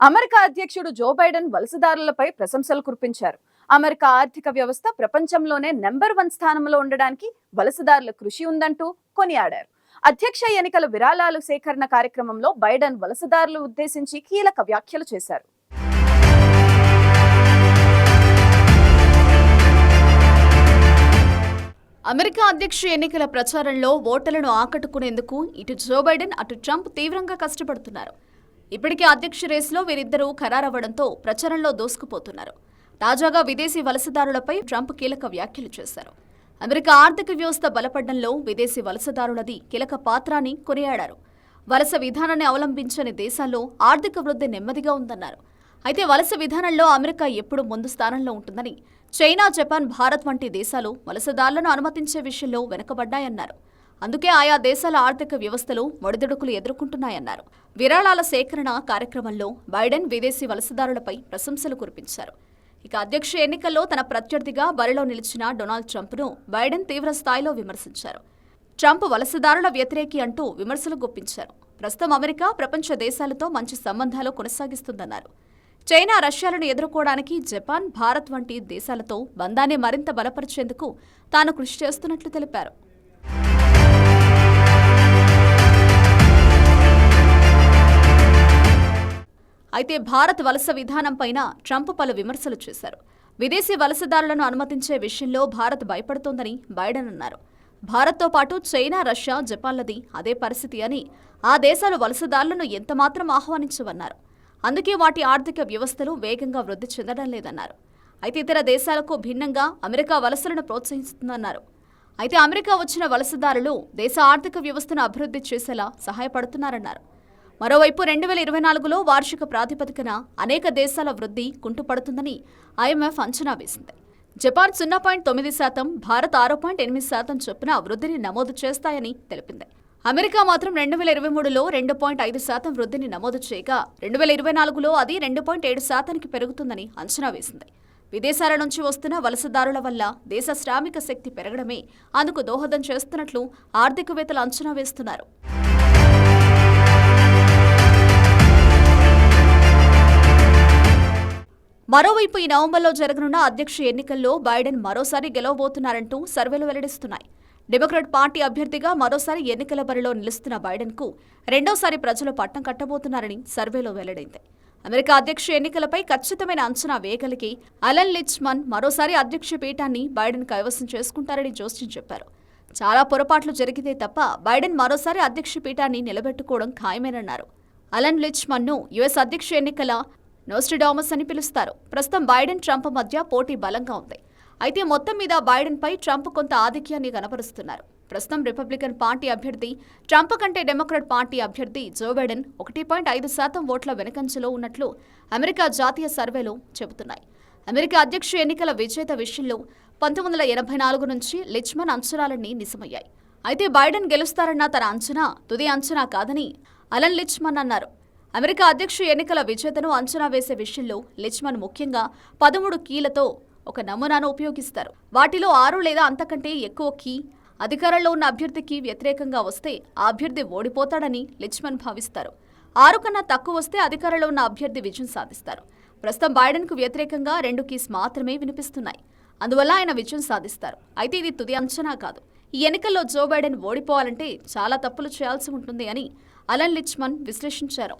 America అధ్యక్షుడు Joe Biden వలసదారులపై ప్రశంసలు కురిపించారు. అమెరికా ఆర్థిక వ్యవస్థ ప్రపంచంలోనే నెంబర్ వన్ స్థానంలో ఉండడానికి వలసదారుల కృషి ఉందంటూ కొనియాడారు. అధ్యక్ష ఎన్నికల విరాళాలు సేకరణ కార్యక్రమంలో బైడెన్ వలసదారులు ఉద్దేశించి కీలక వ్యాఖ్యలు చేశారు. అమెరికా అధ్యక్ష ఎన్నికల ప్రచారంలో ఓటర్లను ఆకట్టుకునేందుకు ఇటు జో బైడెన్ అటు ట్రంప్ తీవ్రంగా కష్టపడుతున్నారు. ఇప్పటికే అధ్యక్ష రేసులో వీరిద్దరూ ఖరారవ్వడంతో ప్రచారంలో దూసుకుపోతున్నారు. తాజాగా విదేశీ వలసదారులపై ట్రంప్ కీలక వ్యాఖ్యలు చేశారు. అమెరికా ఆర్థిక వ్యవస్థ బలపడడంలో విదేశీ వలసదారులది కీలక పాత్ర కొనియాడారు. వలస విధానాన్ని అవలంబించని దేశాల్లో ఆర్థిక వృద్ధి నెమ్మదిగా ఉందన్నారు. అయితే వలస విధానంలో అమెరికా ఎప్పుడు ముందు స్థానంలో ఉంటుందని చైనా జపాన్ భారత్ వంటి దేశాలు వలసదారులను అనుమతించే విషయంలో వెనుకబడ్డాయన్నారు. అందుకే ఆయా దేశాల ఆర్థిక వ్యవస్థలు ఒడిదుడుకులు ఎదుర్కొంటున్నాయన్నారు. విరాళాల సేకరణ కార్యక్రమంలో బైడెన్ విదేశీ వలసదారులపై ప్రశంసలు కురిపించారు. ఇక అధ్యక్ష ఎన్నికల్లో తన ప్రత్యర్థిగా బరిలో నిలిచిన డొనాల్డ్ ట్రంప్ను బైడెన్ తీవ్ర స్థాయిలో విమర్శించారు. ట్రంప్ వలసదారుల వ్యతిరేకి అంటూ విమర్శలు గుప్పించారు. ప్రస్తుతం అమెరికా ప్రపంచ దేశాలతో మంచి సంబంధాలు కొనసాగిస్తుందన్నారు. చైనా రష్యాలను ఎదుర్కోవడానికి జపాన్ భారత్ వంటి దేశాలతో బంధాన్ని మరింత బలపరిచేందుకు తాను కృషి చేస్తున్నట్లు తెలిపారు. అయితే భారత్ వలస విధానంపైన ట్రంప్ పలు విమర్శలు చేశారు. విదేశీ వలసదారులను అనుమతించే విషయంలో భారత్ భయపడుతోందని బైడెన్ అన్నారు. భారత్తో పాటు చైనా రష్యా జపాన్లది అదే పరిస్థితి అని ఆ దేశాలు వలసదారులను ఎంతమాత్రం ఆహ్వానించవన్నారు. అందుకే వాటి ఆర్థిక వ్యవస్థలు వేగంగా వృద్ధి చెందడం లేదన్నారు. అయితే ఇతర దేశాలకు భిన్నంగా అమెరికా వలసలను ప్రోత్సహిస్తుందన్నారు. అయితే అమెరికా వచ్చిన వలసదారులు దేశ ఆర్థిక వ్యవస్థను అభివృద్ధి చేసేలా సహాయపడుతున్నారన్నారు. మరోవైపు రెండు వేల ఇరవై నాలుగులో వార్షిక ప్రాతిపదికన అనేక దేశాల వృద్ధి కుంటుపడుతుందని ఐఎంఎఫ్ అంచనా వేసింది. జపాన్ సున్నా పాయింట్ తొమ్మిది శాతం భారత్ ఆరు పాయింట్ ఎనిమిది శాతం చొప్పున వృద్ధిని నమోదు చేస్తాయని తెలిపింది. అమెరికా మాత్రం రెండు వేల ఇరవై మూడులో రెండు పాయింట్ ఐదు శాతం వృద్ధిని నమోదు చేయగా రెండు వేల ఇరవై నాలుగులో అది రెండు పాయింట్ ఏడు శాతానికి పెరుగుతుందని అంచనా వేసింది. విదేశాల నుంచి వస్తున్న వలసదారుల వల్ల దేశ శ్రామిక శక్తి పెరగడమే అందుకు దోహదం చేస్తున్నట్లు ఆర్థికవేత్తలు అంచనా వేస్తున్నారు. మరోవైపు ఈ నవంబర్లో జరగనున్న అధ్యక్ష ఎన్నికల్లో బైడెన్ మరోసారి గెలవబోతున్నారంటూ సర్వేలు వెల్లడిస్తున్నాయి. డెమోక్రాట్ పార్టీ అభ్యర్థిగా మరోసారి ఎన్నికల బరిలో నిలుస్తున్న బైడెన్కు రెండోసారి ప్రజలు పట్టం కట్టబోతున్నారని సర్వేలో వెల్లడైంది. అమెరికా అధ్యక్ష ఎన్నికలపై ఖచ్చితమైన అంచనా వేయగలిగి అలన్ లిచ్మన్ మరోసారి అధ్యక్ష పీఠాన్ని బైడెన్ కైవసం చేసుకుంటారని జోస్టిన్ చెప్పారు. చాలా పొరపాట్లు జరిగితే తప్ప బైడెన్ మరోసారి అధ్యక్ష పీఠాన్ని నిలబెట్టుకోవడం ఖాయమేనన్నారు. అలన్ లిచ్మన్ను యుఎస్ అధ్యక్ష ఎన్నికల నోస్టిడామస్ అని పిలుస్తారు. ప్రస్తుతం బైడెన్ ట్రంప్ మధ్య పోటీ బలంగా ఉంది. అయితే మొత్తం మీద బైడెన్పై ట్రంప్ కొంత ఆధిక్యాన్ని కనపరుస్తున్నారు ప్రస్తుతం రిపబ్లికన్ పార్టీ అభ్యర్థి ట్రంప్ కంటే డెమోక్రాట్ పార్టీ అభ్యర్థి జో బైడెన్ ఒకటి పాయింట్ ఐదు శాతం ఓట్ల వెనకంజలో ఉన్నట్లు అమెరికా జాతీయ సర్వేలు చెబుతున్నాయి. అమెరికా అధ్యక్ష ఎన్నికల విజేత విషయంలో పంతొమ్మిది వందల ఎనభై నాలుగు నుంచి లిచ్మన్ అంచనాలన్నీ నిజమయ్యాయి. అయితే బైడెన్ గెలుస్తారన్న తన అంచనా తుది అంచనా కాదని అలన్ లిచ్మన్ అన్నారు. అమెరికా అధ్యక్ష ఎన్నికల విజేతను అంచనా వేసే విషయంలో లిచ్మన్ ముఖ్యంగా పదమూడు కీలతో ఒక నమూనాను ఉపయోగిస్తారు. వాటిలో ఆరు లేదా అంతకంటే ఎక్కువ కీ అధికారంలో ఉన్న అభ్యర్థికి వ్యతిరేకంగా వస్తే ఆ అభ్యర్థి ఓడిపోతాడని లిచ్మన్ భావిస్తారు. ఆరు కన్నా తక్కువ వస్తే అధికారంలో ఉన్న అభ్యర్థి విజయం సాధిస్తారు. ప్రస్తుతం బైడెన్కు వ్యతిరేకంగా రెండు కీస్ మాత్రమే వినిపిస్తున్నాయి. అందువల్ల ఆయన విజయం సాధిస్తారు. అయితే ఇది తుది అంచనా కాదు. ఈ ఎన్నికల్లో జో బైడెన్ ఓడిపోవాలంటే చాలా తప్పులు చేయాల్సి ఉంటుంది అని అలన్ లిచ్మన్ విశ్లేషించారు.